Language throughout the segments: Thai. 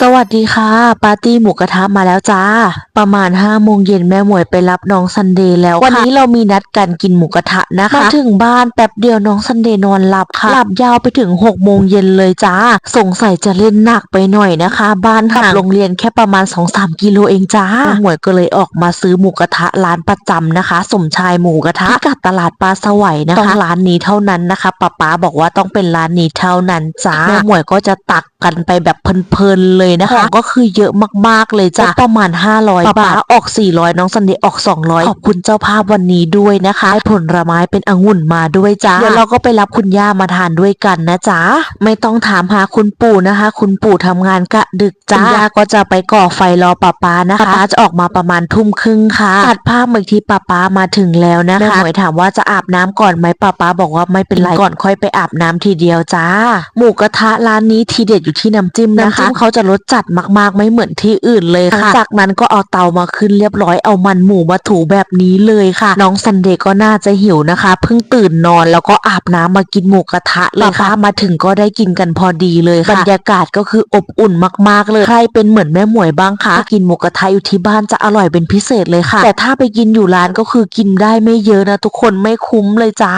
สวัสดีค่ะ ปาร์ตี้หมูกระทะมาแล้วจ้า ประมาณ5้าโมงเย็นแม่หมวยไปรับน้องซันเดย์แล้วค่ะวันนี้เรามีนัดกันกินหมูกระทะนะคะมาถึงบ้านแป๊บเดียวน้องซันเดย์นอนหลับค่ะหลับยาวไปถึง6กโมงเย็นเลยจ้าสงสัยจะเล่นหนักไปหน่อยนะคะ บ้านห่างโรงเรียนแค่ประมาณ2-3กิโลเองจ้าแม่หมวยก็เลยออกมาซื้อหมูกระทะร้านประจำนะคะ สมชายหมูกระทะพิกัดตลาดปลาสวัยนะคะต้องร้านนี้เท่านั้นนะคะป๊าป๊าบอกว่าต้องเป็นร้านนี้เท่านั้นจ้าแม่หมวยก็จะตัก กันไปแบบเพลินๆเลยนะคะของก็คือเยอะมากๆเลยจ้ะประมาณ 500 บาทออก 400 น้องซันเดย์ออก 200 ขอบคุณเจ้าภาพวันนี้ด้วยนะคะให้ผลไม้เป็นองุ่นมาด้วยจ้าเดี๋ยวเราก็ไปรับคุณย่ามาทานด้วยกันนะจ๊ะไม่ต้องถามหาคุณปู่นะคะ คุณปู่ทำงานกะดึกจ้าคุณย่าก็จะไปก่อไฟรอป้าป๊านะคะป้าจะออกมาประมาณทุ่มครึ่งค่ะตัดภาพมาอีกทีป้าป๊ามาถึงแล้วนะคะแม่หมวยถามว่าจะอาบน้ำก่อนไหมป้าป๊าบอกว่าไม่เป็นไรก่อนค่อยไปอาบน้ำทีเดียวจ้า หมูกระทะร้านนี้ทีเด็ดอยู่ที่น้ำจิ้มนะคะน้ำจิ้มเขาจะรสจัดมากๆ ไม่เหมือนที่อื่นเลยค่ะ จากนั้นก็เอาเตามาขึ้นเรียบร้อยเอามันหมูมาถูแบบนี้เลยค่ะ น้องซันเดย์ก็น่าจะหิวนะคะ เพิ่งตื่นนอนแล้วก็อาบน้ำมากินหมูกระทะเลยค่ะมาถึงก็ได้กินกันพอดีเลยค่ะบรรยากาศก็คืออบอุ่นมากๆเลยใครเป็นเหมือนแม่หมวยบ้างคะถ้ากินหมูกระทะอยู่ที่บ้านจะอร่อยเป็นพิเศษเลยค่ะ แต่ถ้าไปกินอยู่ร้านก็คือกินได้ไม่เยอะนะทุกคนไม่คุ้มเลยจ้า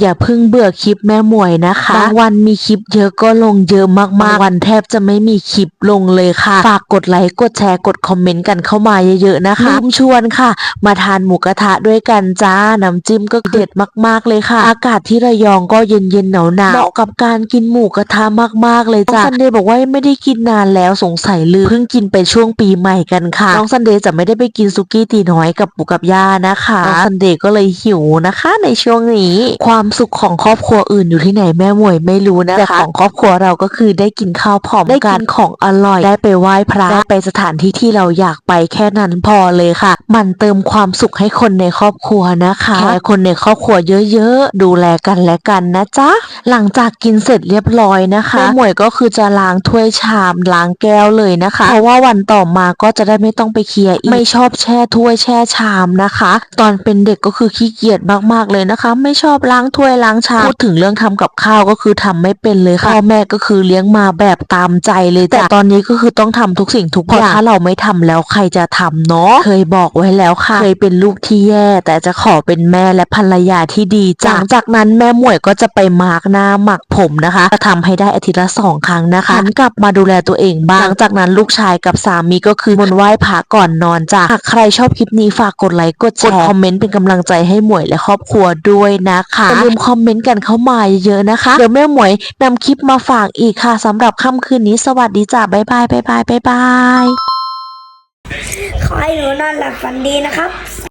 อย่าเพิ่งเบื่อคลิปแม่หมวยนะคะบางวันมีคลิปเยอะก็ลงเยอะมากๆบางวันแทบจะไม่มีคลิปลงเลยค่ะ ฝากกดไลค์กดแชร์กดคอมเมนต์กันเข้ามาเยอะๆนะคะลืมชวนค่ะ มาทานหมูกระทะด้วยกันจ้าน้ำจิ้มก็เด็ดมากๆเลยค่ะ อากาศที่ระยองก็เย็นๆหนาวๆเหมาะกับการกินหมูกระทะมากๆเลยจ้าซันเดย์บอกว่าไม่ได้กินนานแล้วสงสัยลืมเพิ่งกินไปช่วงปีใหม่กันค่ะน้องซันเดย์จะไม่ได้ไปกินซุกี้ตีน้อยกับปู่กับย่านะคะน้องซันเดย์ก็เลยหิวนะคะ ในช่วงนี้ ความสุขของครอบครัวอื่นอยู่ที่ไหนแม่หมวยไม่รู้นะคะแต่ของครอบครัวเราก็คือได้กินข้าวพร้อมได้กินของอร่อยได้ไปไหว้พระได้ไปสถานที่ที่เราอยากไปแค่นั้นพอเลยค่ะ มันเติมความสุขให้คนในครอบครัวนะคะแค่คนในครอบครัวเยอะๆ ดูแลกันและกันนะจ๊ะ หลังจากกินเสร็จเรียบร้อยนะคะแม่หมวยก็คือจะล้างถ้วยชามล้างแก้วเลยนะคะ เพราะว่าวันต่อมาก็จะได้ไม่ต้องไปเคลียร์อีกไม่ชอบแช่ถ้วยแช่ชามนะคะ ตอนเป็นเด็กก็คือขี้เกียจมากๆเลยนะคะ ไม่ชอบล้างถ้วยล้างชามพูดถึงเรื่องทำกับข้าวก็คือทำไม่เป็นเลยค่ะพ่อแม่ก็คือเลี้ยงมาแบบตามใจเลยแต่ตอนนี้ก็คือต้องทำทุกสิ่งทุกอย่างถ้าเราไม่ทำแล้วใครจะทำเนาะเคยบอกไว้แล้วค่ะ เคยเป็นลูกที่แย่ แต่จะขอเป็นแม่และภรรยาที่ดีจ้ะหลังจากนั้นแม่หมวยก็จะไปมาร์กหน้าหมักผมนะคะจะทำให้ได้อาทิตย์ละสองครั้งนะคะหันกลับมาดูแลตัวเองบ้างหลังจากนั้นลูกชายกับสามีก็คือมนต์ไหว้พระก่อนนอนจ้ะหากใครชอบคลิปนี้ฝากกดไลค์กดแชร์คอมเมนต์เป็นกำลังใจให้หมวยและครอบครัวด้วยนะคะอย่าลืมคอมเมนต์กันเข้ามาเยอะๆนะคะเดี๋ยวแม่หมวยนำคลิปมาฝากอีกค่ะสำหรับค่ำคืนนี้สวัสดีจ้าบ๊ายบายบ๊ายบายบ๊ายบาย ขอให้หนูนอนหลับฝันดีนะครับ